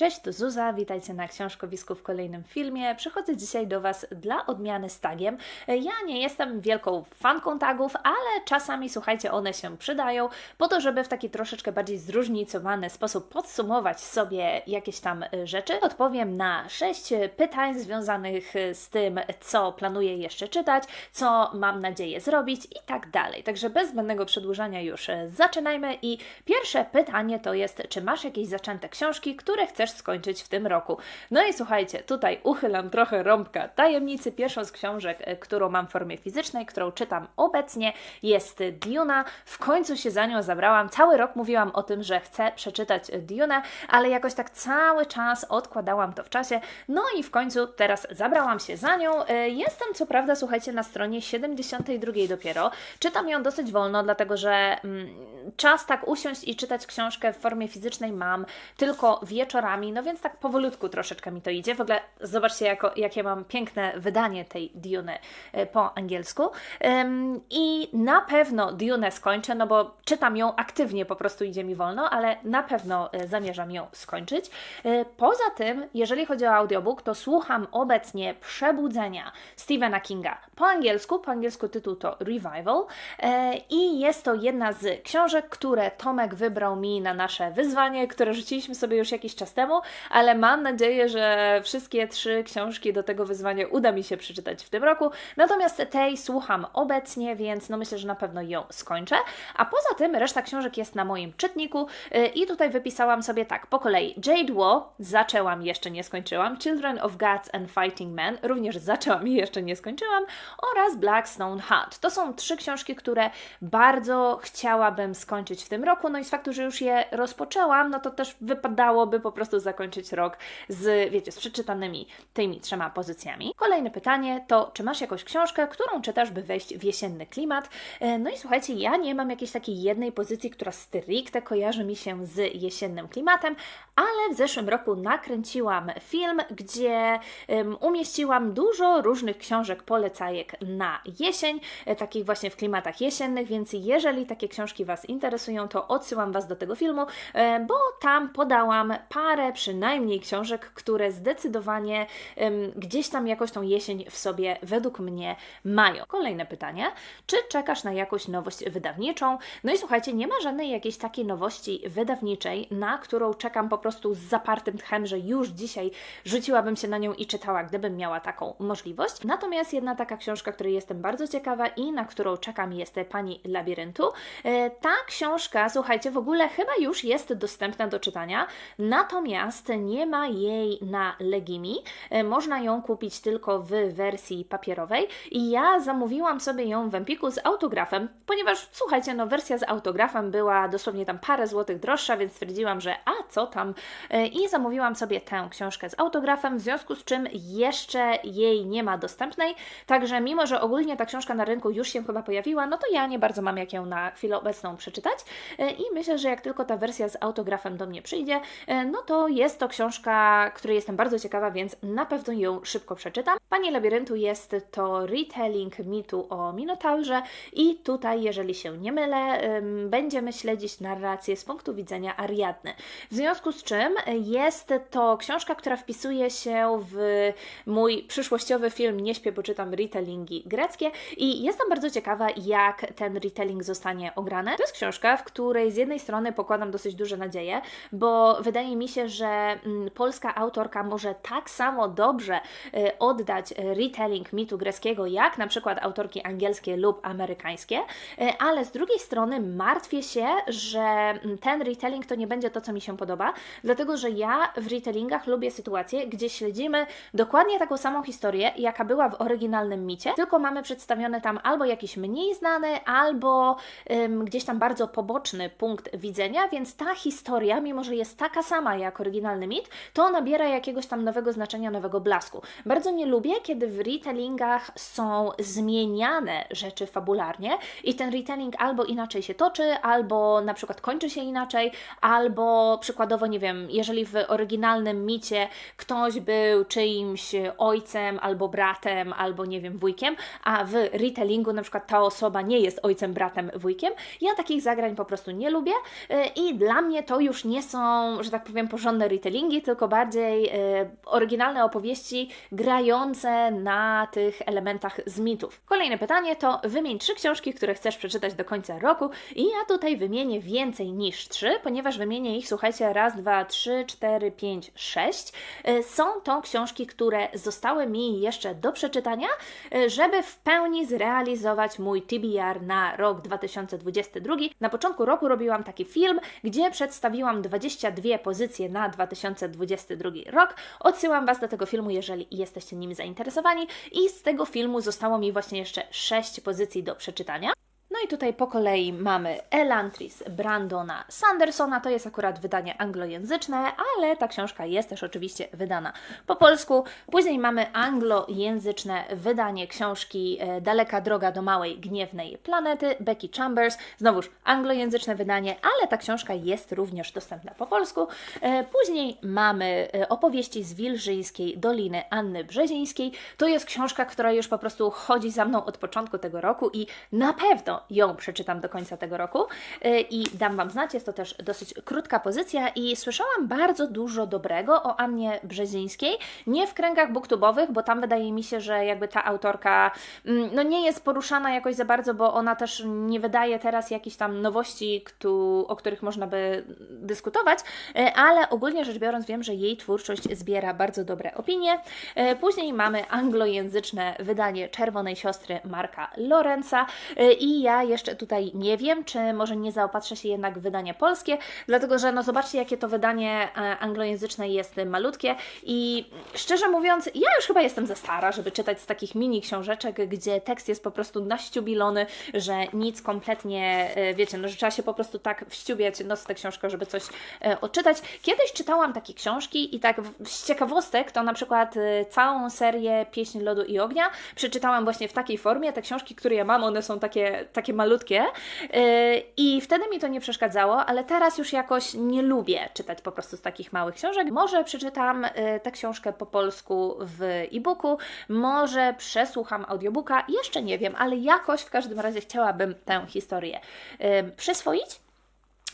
Cześć, tu Zuza, witajcie na Książkowisku w kolejnym filmie. Przychodzę dzisiaj do Was dla odmiany z tagiem. Ja nie jestem wielką fanką tagów, ale czasami, słuchajcie, one się przydają po to, żeby w taki troszeczkę bardziej zróżnicowany sposób podsumować sobie jakieś tam y, rzeczy. Odpowiem na sześć pytań związanych z tym, co planuję jeszcze czytać, co mam nadzieję zrobić i tak dalej. Także bez zbędnego przedłużania już zaczynajmy i pierwsze pytanie to jest, czy masz jakieś zaczęte książki, które chcesz skończyć w tym roku? No i słuchajcie, tutaj uchylam trochę rąbka tajemnicy. Pierwszą z książek, e, którą mam w formie fizycznej, którą czytam obecnie, jest Duna. W końcu się za nią zabrałam. Cały rok mówiłam o tym, że chcę przeczytać Dune, ale jakoś tak cały czas odkładałam to w czasie. No i w końcu teraz zabrałam się za nią. E, Jestem co prawda, słuchajcie, na stronie 72 dopiero. Czytam ją dosyć wolno, dlatego że mm, czas tak usiąść i czytać książkę w formie fizycznej mam tylko wieczorami, no więc tak powolutku troszeczkę mi to idzie. W ogóle zobaczcie, jako, jakie mam piękne wydanie tej Dune e, po angielsku. I na pewno Dune skończę, no bo czytam ją aktywnie, po prostu idzie mi wolno, ale na pewno e, zamierzam ją skończyć. E, Poza tym, jeżeli chodzi o audiobook, to słucham obecnie Przebudzenia Stephena Kinga po angielsku. Po angielsku tytuł to Revival i jest to jedna z książek, które Tomek wybrał mi na nasze wyzwanie, które rzuciliśmy sobie już jakiś czas temu, ale mam nadzieję, że wszystkie trzy książki do tego wyzwania uda mi się przeczytać w tym roku. Natomiast tej słucham obecnie, więc no myślę, że na pewno ją skończę. A poza tym reszta książek jest na moim czytniku y, i tutaj wypisałam sobie tak po kolei Jade War zaczęłam, jeszcze nie skończyłam, Children of Gods and Fighting Men również zaczęłam i jeszcze nie skończyłam oraz Blackstone Hunt. To są trzy książki, które bardzo chciałabym skończyć w tym roku, no i z faktu, że już je rozpoczęłam, no to też wypadałoby po prostu zakończyć rok z, wiecie, z przeczytanymi tymi trzema pozycjami. Kolejne pytanie to, czy masz jakąś książkę, którą czytasz, by wejść w jesienny klimat? E, No i słuchajcie, ja nie mam jakiejś takiej jednej pozycji, która stricte kojarzy mi się z jesiennym klimatem, ale w zeszłym roku nakręciłam film, gdzie em, umieściłam dużo różnych książek polecajek na jesień, e, takich właśnie w klimatach jesiennych, więc jeżeli takie książki Was interesują, to odsyłam Was do tego filmu, e, bo tam podałam parę przynajmniej książek, które zdecydowanie gdzieś tam jakoś tą jesień w sobie według mnie mają. Kolejne pytanie, czy czekasz na jakąś nowość wydawniczą? No i słuchajcie, nie ma żadnej jakiejś takiej nowości wydawniczej, na którą czekam po prostu z zapartym tchem, że już dzisiaj rzuciłabym się na nią i czytała, gdybym miała taką możliwość. Natomiast jedna taka książka, której jestem bardzo ciekawa i na którą czekam jest Pani Labiryntu. E, Ta książka, słuchajcie, w ogóle chyba już jest dostępna do czytania, natomiast nie ma jej na Legimi. E, Można ją kupić tylko w wersji papierowej i ja zamówiłam sobie ją w Empiku z autografem, ponieważ słuchajcie, no wersja z autografem była dosłownie tam parę złotych droższa, więc stwierdziłam, że a co tam? E, i zamówiłam sobie tę książkę z autografem, w związku z czym jeszcze jej nie ma dostępnej, także mimo, że ogólnie ta książka na rynku już się chyba pojawiła, no to ja nie bardzo mam jak ją na chwilę obecną przeczytać E, i myślę, że jak tylko ta wersja z autografem do mnie przyjdzie, e, no to jest to książka, której jestem bardzo ciekawa, więc na pewno ją szybko przeczytam. Pani Labiryntu jest to retelling mitu o Minotaurze i tutaj, jeżeli się nie mylę, em, będziemy śledzić narrację z punktu widzenia Ariadny. W związku z czym jest to książka, która wpisuje się w mój przyszłościowy film Nie śpię, bo czytam retellingi greckie i jestem bardzo ciekawa, jak ten retelling zostanie ograny. To jest książka, w której z jednej strony pokładam dosyć duże nadzieje, bo wydaje mi się, że mm, polska autorka może tak samo dobrze y, oddać retelling mitu greckiego, jak na przykład autorki angielskie lub amerykańskie, y, ale z drugiej strony martwię się, że mm, ten retelling to nie będzie to, co mi się podoba, dlatego że ja w retellingach lubię sytuacje, gdzie śledzimy dokładnie taką samą historię, jaka była w oryginalnym micie, tylko mamy przedstawiony tam albo jakiś mniej znany, albo gdzieś tam bardzo poboczny punkt widzenia, więc ta historia, mimo że jest taka sama jak oryginalny mit, to nabiera jakiegoś tam nowego znaczenia, nowego blasku. Bardzo nie lubię, kiedy w retellingach są zmieniane rzeczy fabularnie i ten retelling albo inaczej się toczy, albo na przykład kończy się inaczej, albo przykładowo, nie wiem, jeżeli w oryginalnym micie ktoś był czyimś ojcem, albo bratem, albo nie wiem, wujkiem, a w retellingu na przykład ta osoba nie jest ojcem, bratem, wujkiem, ja takich zagrań po prostu nie lubię y, i dla mnie to już nie są, że tak powiem, porządne retellingi, tylko bardziej e, oryginalne opowieści grające na tych elementach z mitów. Kolejne pytanie to wymień trzy książki, które chcesz przeczytać do końca roku i ja tutaj wymienię więcej niż trzy, ponieważ wymienię ich, słuchajcie, raz, dwa, trzy, cztery, pięć, sześć. E, Są to książki, które zostały mi jeszcze do przeczytania, e, żeby w pełni zrealizować mój TBR na rok 2022. Na początku roku robiłam taki film, gdzie przedstawiłam 22 pozycje na 2022 rok. Odsyłam Was do tego filmu, jeżeli jesteście nim zainteresowani. I z tego filmu zostało mi właśnie jeszcze 6 pozycji do przeczytania. No i tutaj po kolei mamy Elantris Brandona Sandersona, to jest akurat wydanie anglojęzyczne, ale ta książka jest też oczywiście wydana po polsku. Później mamy anglojęzyczne wydanie książki e, Daleka droga do małej gniewnej planety Becky Chambers. Znowuż anglojęzyczne wydanie, ale ta książka jest również dostępna po polsku. E, Później mamy e, opowieści z Wilżyjskiej Doliny Anny Brzezińskiej. To jest książka, która już po prostu chodzi za mną od początku tego roku i na pewno ją przeczytam do końca tego roku y, i dam Wam znać. Jest to też dosyć krótka pozycja i słyszałam bardzo dużo dobrego o Annie Brzezińskiej. Nie w kręgach booktubowych, bo tam wydaje mi się, że jakby ta autorka mm, no nie jest poruszana jakoś za bardzo, bo ona też nie wydaje teraz jakichś tam nowości, któ- o których można by dyskutować, y, ale ogólnie rzecz biorąc wiem, że jej twórczość zbiera bardzo dobre opinie. Y, Później mamy anglojęzyczne wydanie Czerwonej Siostry Marka Lorenza i ja jeszcze tutaj nie wiem, czy może nie zaopatrzę się jednak w wydanie polskie, dlatego że no zobaczcie, jakie to wydanie e, anglojęzyczne jest malutkie i szczerze mówiąc, ja już chyba jestem za stara, żeby czytać z takich mini książeczek, gdzie tekst jest po prostu naściubilony, że nic kompletnie, e, wiecie, no że trzeba się po prostu tak wściubiać nos w tę książkę, żeby coś e, odczytać. Kiedyś czytałam takie książki i tak z ciekawostek to na przykład całą serię Pieśń Lodu i Ognia przeczytałam właśnie w takiej formie. Te książki, które ja mam, one są takie, takie malutkie yy, i wtedy mi to nie przeszkadzało, ale teraz już jakoś nie lubię czytać po prostu z takich małych książek. Może przeczytam yy, tę książkę po polsku w e-booku, może przesłucham audiobooka, jeszcze nie wiem, ale jakoś w każdym razie chciałabym tę historię yy, przyswoić.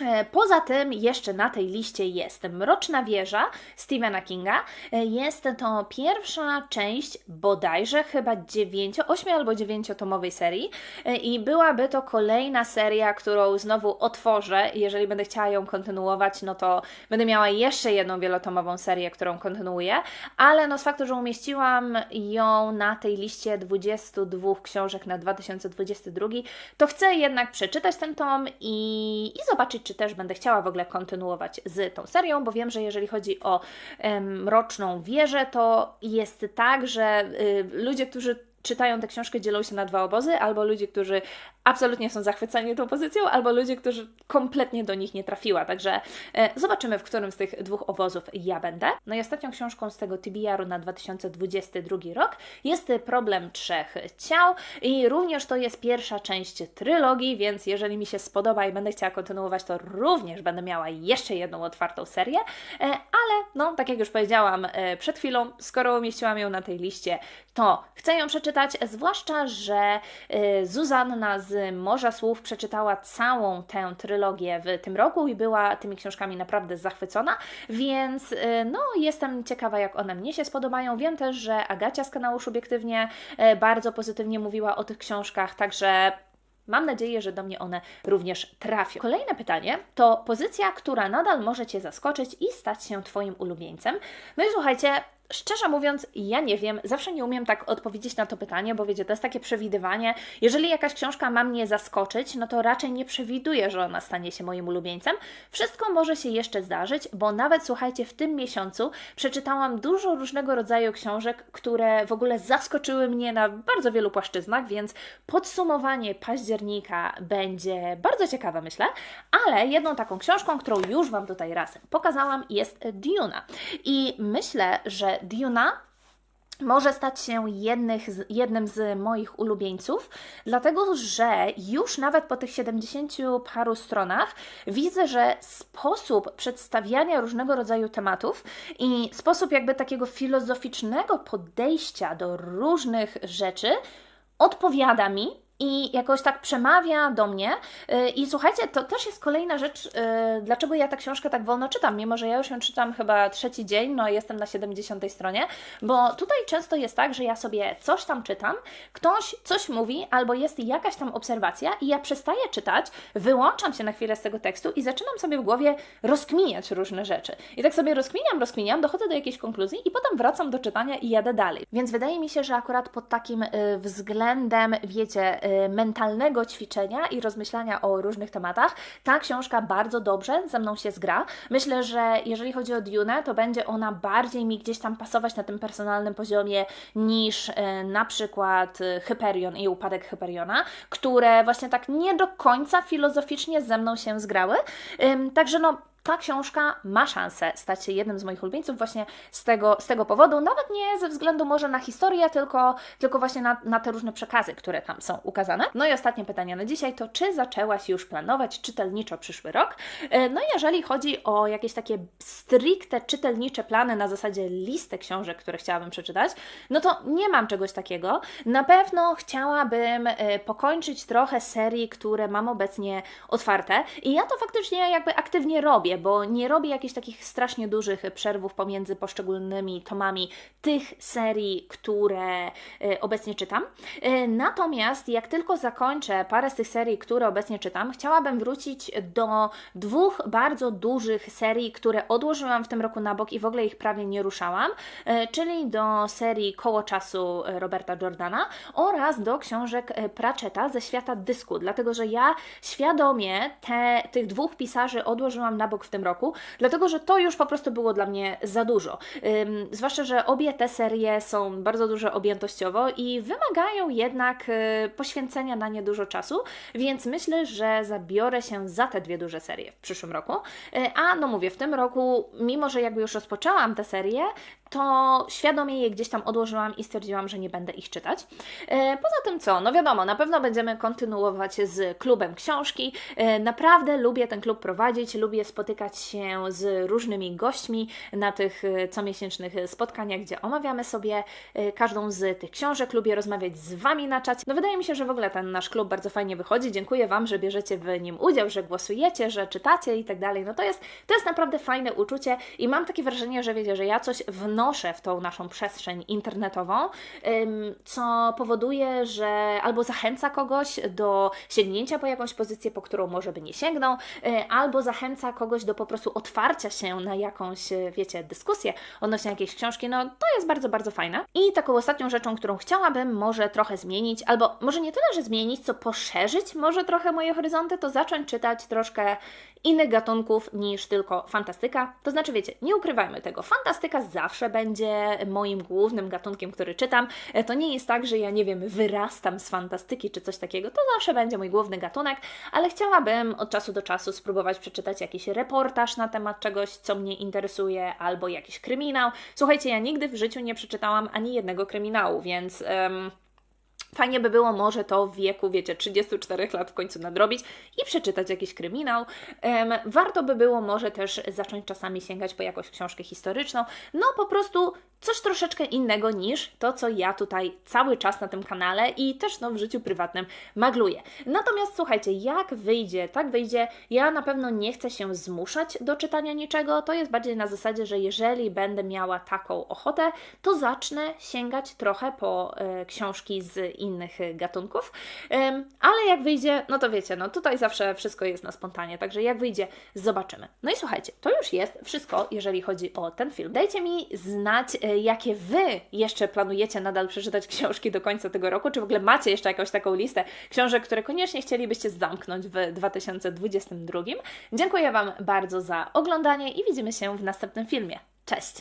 E, Poza tym jeszcze na tej liście jest Mroczna Wieża Stephena Kinga. E, Jest to pierwsza część bodajże chyba 9, 8 albo 9-tomowej serii E, i byłaby to kolejna seria, którą znowu otworzę. Jeżeli będę chciała ją kontynuować, no to będę miała jeszcze jedną wielotomową serię, którą kontynuuję, ale no z faktu, że umieściłam ją na tej liście 22 książek na 2022, to chcę jednak przeczytać ten tom i, i zobaczyć, czy też będę chciała w ogóle kontynuować z tą serią, bo wiem, że jeżeli chodzi o Mroczną Wieżę, to jest tak, że y, ludzie, którzy czytają tę książkę, dzielą się na dwa obozy, albo ludzie, którzy absolutnie są zachwyceni tą pozycją, albo ludzie, którzy kompletnie do nich nie trafiła. Także e, zobaczymy, w którym z tych dwóch obozów ja będę. No i ostatnią książką z tego TBR-u na 2022 rok jest Problem Trzech Ciał i również to jest pierwsza część trylogii, więc jeżeli mi się spodoba i będę chciała kontynuować, to również będę miała jeszcze jedną otwartą serię, e, ale no, tak jak już powiedziałam e, przed chwilą, skoro umieściłam ją na tej liście, to chcę ją przeczytać, zwłaszcza, że Zuzanna z Morza Słów przeczytała całą tę trylogię w tym roku i była tymi książkami naprawdę zachwycona, więc e, no, jestem ciekawa, jak one mnie się spodobają. Wiem też, że Agacia z kanału Subiektywnie e, bardzo pozytywnie mówiła o tych książkach, także Mam nadzieję, że do mnie one również trafią. Kolejne pytanie to pozycja, która nadal może Cię zaskoczyć i stać się Twoim ulubieńcem. No i słuchajcie, Szczerze mówiąc, ja nie wiem, zawsze nie umiem tak odpowiedzieć na to pytanie, bo wiecie, to jest takie przewidywanie. Jeżeli jakaś książka ma mnie zaskoczyć, no to raczej nie przewiduję, że ona stanie się moim ulubieńcem. Wszystko może się jeszcze zdarzyć, bo nawet słuchajcie, w tym miesiącu przeczytałam dużo różnego rodzaju książek, które w ogóle zaskoczyły mnie na bardzo wielu płaszczyznach, więc podsumowanie października będzie bardzo ciekawe, myślę. Ale jedną taką książką, którą już Wam tutaj raz pokazałam, jest Duna. I myślę, że Duna może stać się z, jednym z moich ulubieńców, dlatego że już nawet po tych 70 paru stronach widzę, że sposób przedstawiania różnego rodzaju tematów i sposób jakby takiego filozoficznego podejścia do różnych rzeczy odpowiada mi i jakoś tak przemawia do mnie. Yy, I słuchajcie, to też jest kolejna rzecz, yy, dlaczego ja tę książkę tak wolno czytam, mimo że ja już ją czytam chyba trzeci dzień, no jestem na 70 stronie, bo tutaj często jest tak, że ja sobie coś tam czytam, ktoś coś mówi, albo jest jakaś tam obserwacja i ja przestaję czytać, wyłączam się na chwilę z tego tekstu i zaczynam sobie w głowie rozkminiać różne rzeczy. I tak sobie rozkminiam, rozkminiam, dochodzę do jakiejś konkluzji i potem wracam do czytania i jadę dalej. Więc wydaje mi się, że akurat pod takim y, względem, wiecie, y, mentalnego ćwiczenia i rozmyślania o różnych tematach, ta książka bardzo dobrze ze mną się zgra. Myślę, że jeżeli chodzi o Dune, to będzie ona bardziej mi gdzieś tam pasować na tym personalnym poziomie niż y, na przykład y, Hyperion i upadek Hyperiona, które właśnie tak nie do końca filozoficznie ze mną się zgrały. Także no, ta książka ma szansę stać się jednym z moich ulubieńców właśnie z tego, z tego powodu, nawet nie ze względu może na historię, tylko, tylko właśnie na, na te różne przekazy, które tam są ukazane. No i ostatnie pytanie na dzisiaj to, czy zaczęłaś już planować czytelniczo przyszły rok? E, No jeżeli chodzi o jakieś takie stricte czytelnicze plany na zasadzie listy książek, które chciałabym przeczytać, no to nie mam czegoś takiego. Na pewno chciałabym e, pokończyć trochę serii, które mam obecnie otwarte i ja to faktycznie jakby aktywnie robię, bo nie robię jakichś takich strasznie dużych przerwów pomiędzy poszczególnymi tomami tych serii, które e, obecnie czytam. E, Natomiast jak tylko zakończę parę z tych serii, które obecnie czytam, chciałabym wrócić do dwóch bardzo dużych serii, które odłożyłam w tym roku na bok i w ogóle ich prawie nie ruszałam, e, czyli do serii Koło Czasu Roberta Jordana oraz do książek Pratchetta ze świata dysku, dlatego że ja świadomie te, tych dwóch pisarzy odłożyłam na bok w tym roku, dlatego że to już po prostu było dla mnie za dużo. Ym, zwłaszcza, że obie te serie są bardzo duże objętościowo i wymagają jednak y, poświęcenia na nie dużo czasu, więc myślę, że zabiorę się za te dwie duże serie w przyszłym roku. Y, a no mówię, w tym roku, mimo że jakby już rozpoczęłam tę serię, to świadomie je gdzieś tam odłożyłam i stwierdziłam, że nie będę ich czytać. E, Poza tym co, no wiadomo, na pewno będziemy kontynuować z klubem książki. E, Naprawdę lubię ten klub prowadzić, lubię spotykać się z różnymi gośćmi na tych e, comiesięcznych spotkaniach, gdzie omawiamy sobie każdą z tych książek, lubię rozmawiać z Wami na czacie. No wydaje mi się, że w ogóle ten nasz klub bardzo fajnie wychodzi. Dziękuję Wam, że bierzecie w nim udział, że głosujecie, że czytacie i tak dalej. No to jest, to jest naprawdę fajne uczucie i mam takie wrażenie, że wiecie, że ja coś wnoszę w tą naszą przestrzeń internetową, co powoduje, że albo zachęca kogoś do sięgnięcia po jakąś pozycję, po którą może by nie sięgnął, y, albo zachęca kogoś do po prostu otwarcia się na jakąś, y, wiecie, dyskusję odnośnie jakiejś książki. No to jest bardzo, bardzo fajne. I taką ostatnią rzeczą, którą chciałabym może trochę zmienić, albo może nie tyle, że zmienić, co poszerzyć może trochę moje horyzonty, to zacząć czytać troszkę innych gatunków niż tylko fantastyka. To znaczy, wiecie, nie ukrywajmy tego, fantastyka zawsze będzie moim głównym gatunkiem, który czytam. E, To nie jest tak, że ja nie wiem, wyrastam z fantastyki czy coś takiego. To zawsze będzie mój główny gatunek, ale chciałabym od czasu do czasu spróbować przeczytać jakiś reportaż na temat czegoś, co mnie interesuje, albo jakiś kryminał. Słuchajcie, ja nigdy w życiu nie przeczytałam ani jednego kryminału, więc. em, Fajnie by było może to w wieku, wiecie, 34 lat w końcu nadrobić i przeczytać jakiś kryminał. Warto by było może też zacząć czasami sięgać po jakąś książkę historyczną. No po prostu coś troszeczkę innego niż to, co ja tutaj cały czas na tym kanale i też no, w życiu prywatnym magluję. Natomiast słuchajcie, jak wyjdzie, tak wyjdzie, ja na pewno nie chcę się zmuszać do czytania niczego. To jest bardziej na zasadzie, że jeżeli będę miała taką ochotę, to zacznę sięgać trochę po e, książki z innych gatunków. Em, ale jak wyjdzie, no to wiecie, no tutaj zawsze wszystko jest na spontanie, także jak wyjdzie, zobaczymy. No i słuchajcie, to już jest wszystko, jeżeli chodzi o ten film. Dajcie mi znać, e, jakie Wy jeszcze planujecie nadal przeczytać książki do końca tego roku, czy w ogóle macie jeszcze jakąś taką listę książek, które koniecznie chcielibyście zamknąć w 2022. Dziękuję Wam bardzo za oglądanie i widzimy się w następnym filmie. Cześć!